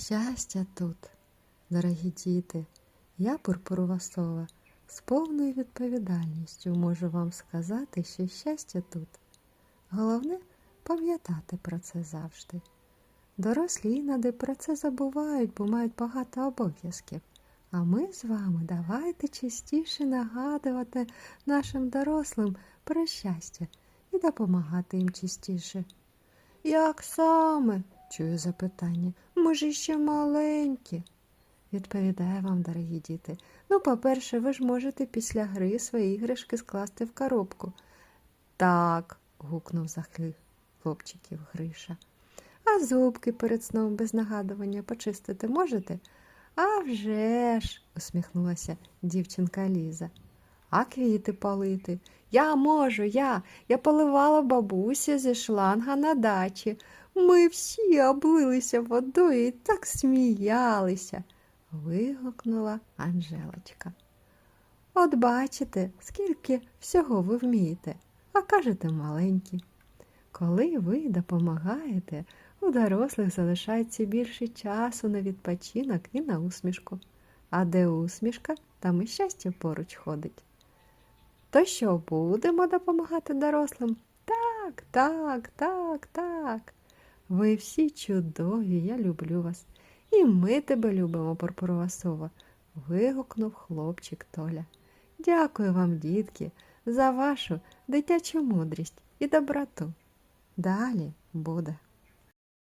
Щастя тут, дорогі діти, я Пурпурова сова з повною відповідальністю можу вам сказати, що щастя тут. Головне пам'ятати про це завжди. Дорослі іноді про це забувають, бо мають багато обов'язків. А ми з вами давайте частіше нагадувати нашим дорослим про щастя і допомагати їм частіше. Як саме? Чую запитання. Ми ж іще маленькі. Відповідаю вам, дорогі діти. Ну, по-перше, ви ж можете після гри свої іграшки скласти в коробку. Так, гукнув за хли- хлопчиків Гриша. А зубки перед сном без нагадування почистити можете? «А вже ж!» – усміхнулася дівчинка Ліза. А квіти полити? Я можу, я. Я поливала бабусі зі шланга на дачі. Ми всі облилися водою і так сміялися, вигукнула Анжелочка. От бачите, скільки всього ви вмієте, а кажете маленькі. Коли ви допомагаєте, у дорослих залишається більше часу на відпочинок і на усмішку. А де усмішка, там і щастя поруч ходить. То що, будемо допомагати дорослим? Так, так, так, так. Ви всі чудові, я люблю вас. І ми тебе любимо, Пурпурова сова, вигукнув хлопчик Толя. Дякую вам, дітки, за вашу дитячу мудрість і доброту. Далі буде.